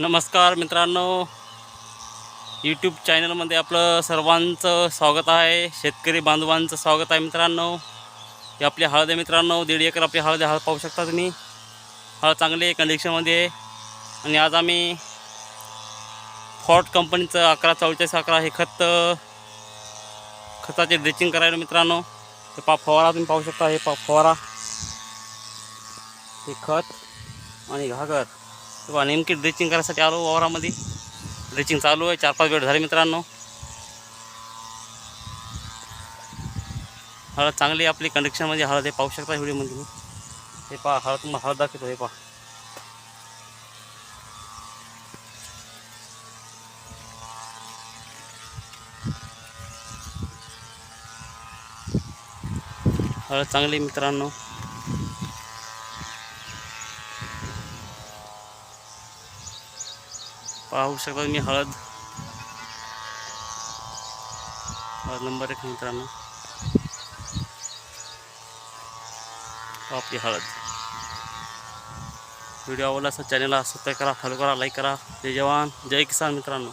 नमस्कार मित्रांनो. यूट्यूब चॅनलमध्ये आपलं सर्वांचं स्वागत आहे. शेतकरी बांधवांचं स्वागत आहे मित्रांनो. हे आपली हळद आहे मित्रांनो. दीड एकर आपली हळद हळद पाहू शकता तुम्ही. हळद चांगली कंडिक्शनमध्ये आहे आणि आज आम्ही फॉर्ट कंपनीचं अकरा चौचाळीस अकरा हे खत खताचे ड्रेचिंग करायला मित्रांनो. हे पा फवारा तुम्ही पाहू शकता. हे पा फवारा. हे खत आणि घागर. बघा नेमकी ड्रेचिंग करायसाठी आलो वावरामध्ये. ड्रेचिंग चालू आहे चार पाच वेळ झाले मित्रांनो. हळद चांगली आपली कंडिक्शनमध्ये हळद हे पाहू शकता व्हिडिओमध्ये मी हे पहा हळद तुम्हाला हळद दाखवतो हे पहा. हळद चांगली मित्रांनो. पाहू शकता तुम्ही हळद. हळद नंबर एक मित्रांनो. आपली हळद. व्हिडिओ आवडला असं चॅनलला सबस्क्राईब करा फॉलो करा लाईक करा. जय जवान जय किसान मित्रांनो.